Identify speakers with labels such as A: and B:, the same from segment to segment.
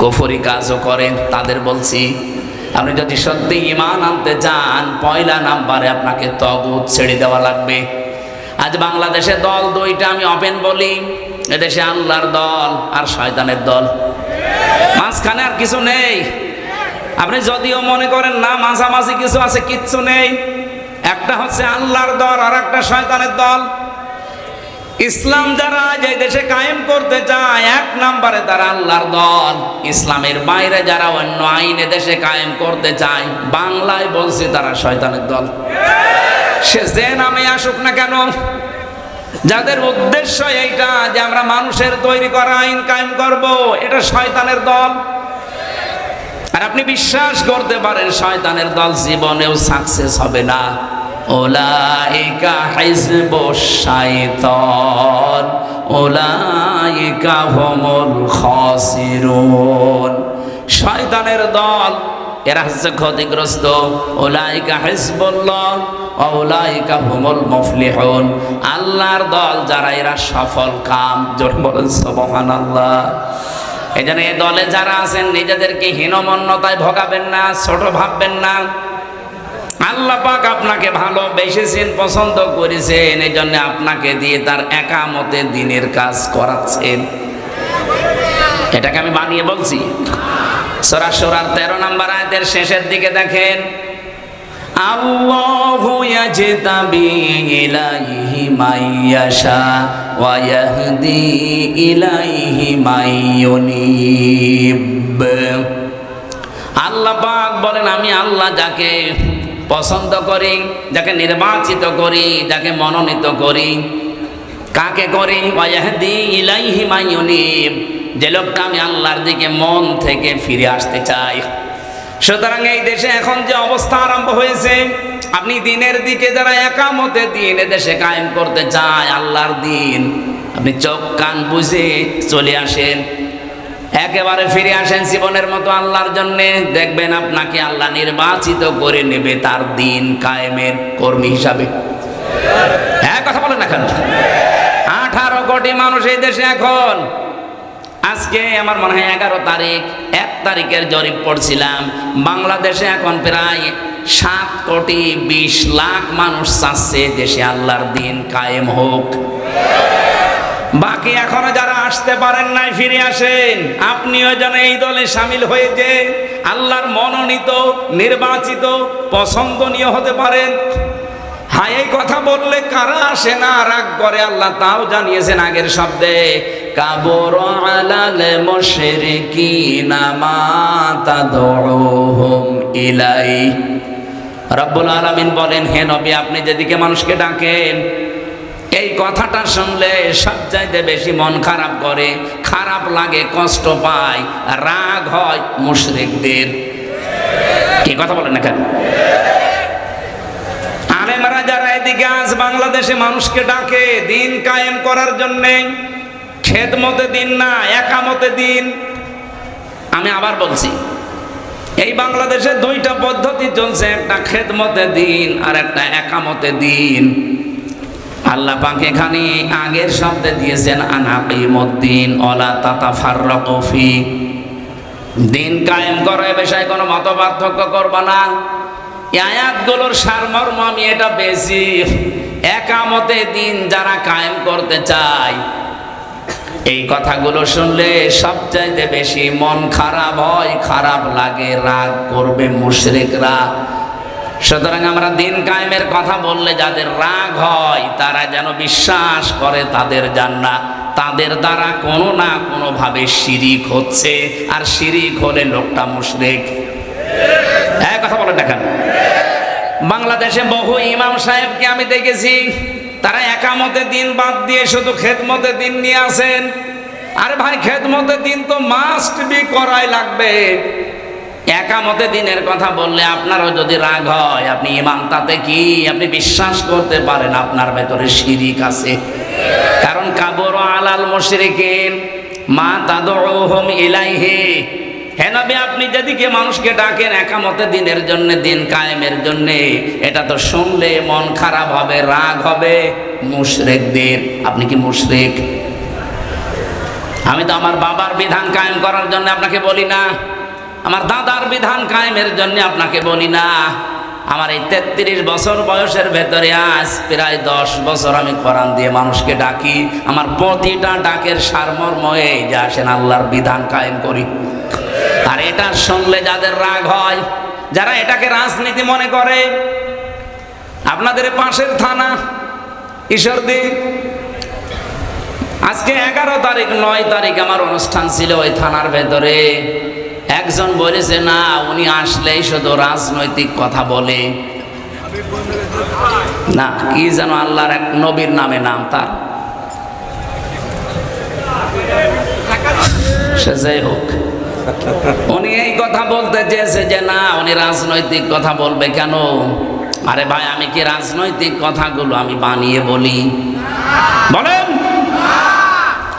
A: কুফরি কাজও করেন, তাদের বলছি, আপনি যদি সত্যি ইমান আনতে চান পয়লা নাম্বারে আপনাকে তগুত ছেড়ে দেওয়া লাগবে। আজ বাংলাদেশে দল দুইটা আমি ওপেন বলি, এদেশে আল্লাহর দল আর শয়তানের দল। মাঝখানে আর কিছু নেই। আপনি যদিও মনে করেন না, মাঝামাঝি কিছু আছে, কিচ্ছু নেই। একটা হচ্ছে আল্লাহর দল আর একটা শয়তানের দল। ইসলাম যারা যে দেশে কায়েম করতে চায়, এক নম্বরে তারা আল্লাহর দল। ইসলামের বাইরে যারা অন্য আইনে দেশে কায়েম করতে চায়, বাংলায় বলছে তারা শয়তানের দল। সে যে নামে আসুক না কেন, যাদের উদ্দেশ্য এইটা যে আমরা মানুষের তৈরি করা আইন কায়েম করব, এটা শয়তানের দল। আর আপনি বিশ্বাস করতে পারেন, শয়তানের দল জীবনেও সাকসেস হবে না। ওলাইকা হিজব শাইতান ওলাইকা হুমুল খাসিরুন। শয়তানের দল, এরা হচ্ছে ক্ষতিগ্রস্ত। ওলাইকা হিজবুল্লাহ ওলাইকা হুমুল মুফলিহুন। আল্লাহর দল যারা, এরা সফল কাম। জোর বলেন সুবহানাল্লাহ। এই জন্য এই দলে যারা আছেন, নিজেদেরকে হীনমন্যতায় ভোগাবেন না, ছোট ভাববেন না। আল্লাহ পাক আপনাকে ভালোবেসেছেন পছন্দ করেছেন এই জন্য আপনাকে দিয়ে তার একামতে দিনের কাজ করাচ্ছেন। এটাকে আমি বানিয়ে বলছি। সরা সরার তেরো নাম্বার আয়াতের শেষের দিকে দেখেন, আল্লাহু ইয়াজতাবি ইলাইহি মাইয়াশা ওয়া ইয়াহদি ইলাইহি মাইয়ুনিব আল্লাহ পাক বলেন, আমি আল্লাহ যাকে পছন্দ করি, যাকে নির্বাচিত করি, যাকে মনোনীত করি। কাকে করি? ওয়াহদি ইলাইহি মাইয়ুনিব যে লোকটা আমি আল্লাহর দিকে মন থেকে ফিরে আসতে চাই। সুতরাং এই দেশে এখন যে অবস্থা আরম্ভ হয়েছে, আপনি দিনের দিকে যারা একামতে দিন দেশে কায়েম করতে চায়, আল্লাহর দিন। আপনি চোখ কান বুঝে চলে আসেন। একেবারে ফিরে আসেন জীবনের মতো আল্লাহর জন্যে। দেখবেন আপনাকে আল্লাহ নির্বাচিত করে নেবে তার দিন কায়েমের কর্মী হিসাবে। হ্যাঁ কথা বলেন এখন আঠারো কোটি মানুষ এই দেশে এখন। আজকে আমার মনে হয় এগারো তারিখ, এক তারিখের জরিপ পড়ছিলাম। বাংলাদেশে এখন প্রায় সাত কোটি বিশ লাখ মানুষ চাচ্ছে দেশে আল্লাহর দিন কায়েম হোক। বাকি এখনও যারা আসতে পারেন নাই, ফিরে আসেন। আপনিও যেন এই দলে সামিল হয়ে যে আল্লাহর মনোনীত, নির্বাচিত, পছন্দনীয় হতে পারেন। হ্যাঁ এই কথা বললে কারা আসে না? রাগ করে আল্লাহ, তাও জানিয়েছেন আগের শব্দে, কাবর আলাল মুশরিকিনা মা ইলাই। রব্বুল আলামিন বলেন, হে নবী, আপনি যেদিকে মানুষকে ডাকেন এই কথাটা শুনলে সবচাইতে বেশি মন খারাপ করে। খারাপ লাগে, কষ্ট পায়, রাগ হয় মুশরিকদের। কি কথা বলেন না কেন? আলেমরা যারা এদিকে আজ বাংলাদেশে মানুষকে ডাকে, দিন কায়েম করার জন্যে, খেদমতে দিন না, একামতে দিন। আমি আবার বলছি, এই বাংলাদেশে দুইটা পদ্ধতি চলছে, একটা খেদমতে দিন আর একটা একামতে দিন। আল্লাহ পাক এখানে আগের শব্দে দিয়েছেন, আনাকিমুদ্দিন অলা তাতা ফাররকফি দিন কায়েম করা, এ বিষয়ে কোনো মত পার্থক্য করবা না। আয়াতগুলোর সারমর্ম আমি এটা বেশি একামতে দিন যারা কায়েম করতে চায়, এই কথাগুলো শুনলে সবচাইতে বেশি মন খারাপ হয়, খারাপ লাগে, রাগ করবে মুশরিকরা। সুতরাং আমরা দিন কায়েমের কথা বললে যাদের রাগ হয়, তারা যেন বিশ্বাস করে তাদের জান্না তাদের দ্বারা কোনো না কোনোভাবে শিরিক হচ্ছে, আর শিরিক হলে লোকটা মুশরিক। হ্যাঁ কথা বলে দেখেন। বাংলাদেশে বহু ইমাম সাহেবকে আমি দেখেছি, তারা একামতে দিন বাদ দিয়ে শুধু খেদমতে দিন নিয়ে আসেন। আরে ভাই, খেদমতে দিন তো মাস্ট বি করাই লাগবে। একামতে দিনের কথা বললে আপনারও যদি রাগ হয়, আপনি ইমাম তাতে কি? আপনি বিশ্বাস করতে পারেন আপনার ভেতরে শিরিক আছে। কারণ কাবর আলাল মুশরিকিন, মা তাদউহুম ইলাইহি। হে নবী, আপনি যেদিকে মানুষকে ডাকেন একামতে দিনের জন্য, দিন কায়েমের জন্য, এটা তো শুনলে মন খারাপ হবে, রাগ হবে। মুশরিকদের, আপনি কি মুশরিক? আমি তো আমার বাবার বিধান কায়েম করার জন্য আপনাকে বলি না। আমার দাদার বিধান কায়েমের জন্য আপনাকে বলি না। আমার এই তেত্রিশ বছর বয়সের ভেতরে আজ প্রায় দশ বছর আমি কোরআন দিয়ে মানুষকে ডাকি। আমার প্রতিটা ডাকের সারমর্ম এই যে আসেন আল্লাহর বিধান কায়েম করি। আর এটা শুনলে যাদের রাগ হয়, যারা এটাকে রাজনীতি মনে করে, আপনাদের পাশের থানা, ঈশ্বরদী, আজকে এগারো তারিখ, নয় তারিখ আমার অনুষ্ঠান ছিল ওই থানার ভেতরে। একজন বলেছে না, উনি আসলেই শুধু রাজনৈতিক কথা বলে। না, কি যেন আল্লাহর এক নবীর নামে নাম তার। সে যাই হোক, উনি এই কথা বলতে চেয়েছে যে, না, উনি রাজনৈতিক কথা বলবে কেন? আরে ভাই, আমি কি রাজনৈতিক কথাগুলো আমি বানিয়ে বলি? বলেন।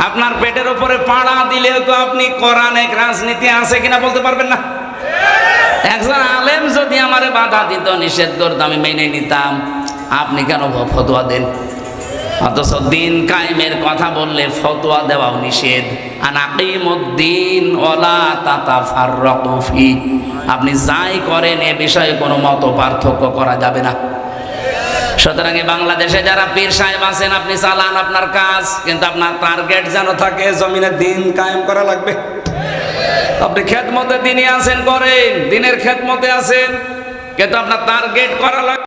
A: আপনার পেটের উপরে পাড়া দিলেও তো আপনি কোরআন রাজনীতি আছে কিনা বলতে পারবেন না? একজন আলেম যদি আমারে বাধা দিত, নিষেধ করতো, আমি মেনে নিতাম। আপনি কেন ফতোয়া দেন? অথচ দিন কায়েমের কথা বললে ফতোয়া দেওয়াও নিষেধ। আর আকিমুদ্দিন ওলা তাতা ফাররকুফি আপনি যাই করেন, এ বিষয়ে কোনো মত পার্থক্য করা যাবে না। সুতরাং বাংলাদেশে যারা পীর সাহেব আছেন, আপনি চালান আপনার কাজ, কিন্তু আপনার টার্গেট যেন থাকে, জমিনে দিন কায়েম করা লাগবে। আপনি খেদমতে দিনই আছেন করেন, দিনের খেদমতে আছেন, কিন্তু আপনার টার্গেট করা লাগবে।